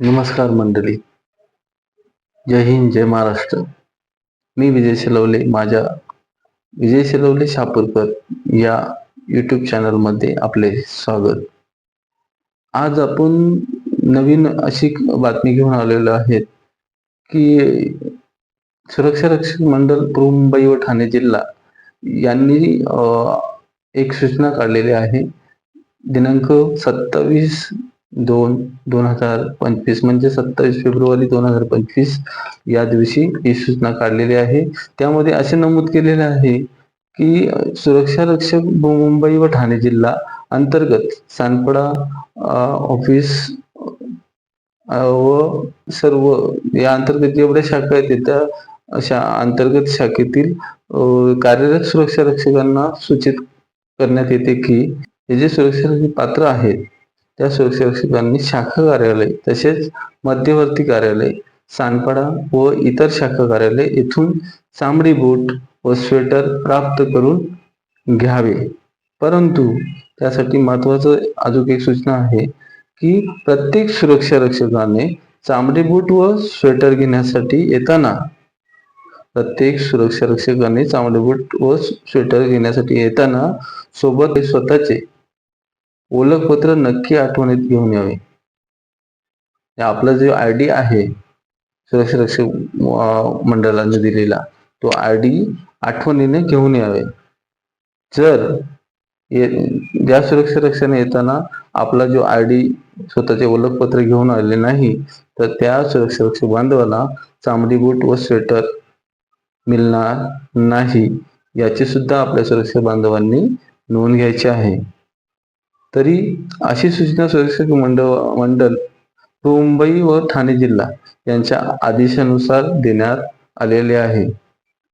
नमस्कार मंडळी. जय हिंद जय महाराष्ट्र. मी विजय शिलवले माझ्या विजय शिलवले शापूरकर या यूट्यूब चॅनलमध्ये आपले स्वागत. आज आपण नवीन अशी बातमी घेऊन आलेलो आहेत की सुरक्षा रक्षक मंडळ मुंबई व ठाणे जिल्हा यांनी एक सूचना काढलेली आहे. दिनांक सत्तावीस दोन दोन हजार पंचवीस म्हणजे सत्तावीस फेब्रुवारी दोन हजार पंचवीस या दिवशी ही सूचना काढलेली आहे. त्यामध्ये असे नमूद केलेले आहे की सुरक्षा रक्षक मुंबई व ठाणे जिल्हा अंतर्गत सानपडा ऑफिस व सर्व या अंतर्गत जेवढ्या शाखा आहेत त्या अशा अंतर्गत शाखेतील कार्यरत सुरक्षा रक्षकांना सूचित करण्यात येते की हे जे सुरक्षा पात्र आहेत त्या सुरक्षा शाखा कार्यालय तसेच मध्यवर्ती कार्यालय सानपाडा व इतर शाखा कार्यालय येथून चांबडी बूट व स्वेटर प्राप्त करून घ्यावे. परंतु त्यासाठी महत्वाचं अजून एक सूचना आहे की प्रत्येक सुरक्षा रक्षकाने चामडी बूट व स्वेटर घेण्यासाठी येताना प्रत्येक सुरक्षा रक्षकाने चामडी बूट व स्वेटर घेण्यासाठी येताना सोबत स्वतःचे ओळखपत्र नक्की आठवणीत घेऊन यावे. आपला जो आय डी आहे सुरक्षा रक्षक मंडळाने दिलेला तो आय डी आठवणीने घेऊन यावे. जर या ज्या सुरक्षा रक्षाने येताना आपला जो आय डी स्वतःचे ओळखपत्र घेऊन आले नाही तर त्या सुरक्षा रक्षक बांधवाला चामडी बूट व स्वेटर मिळणार नाही याची सुद्धा आपल्या सुरक्षा बांधवांनी नोंद घ्यायची आहे. तरी अशी सूचना सुरक्षक मंडळ मंडळ मुंबई व ठाणे जिल्हा यांच्या आदेशानुसार देण्यात आलेले आहे.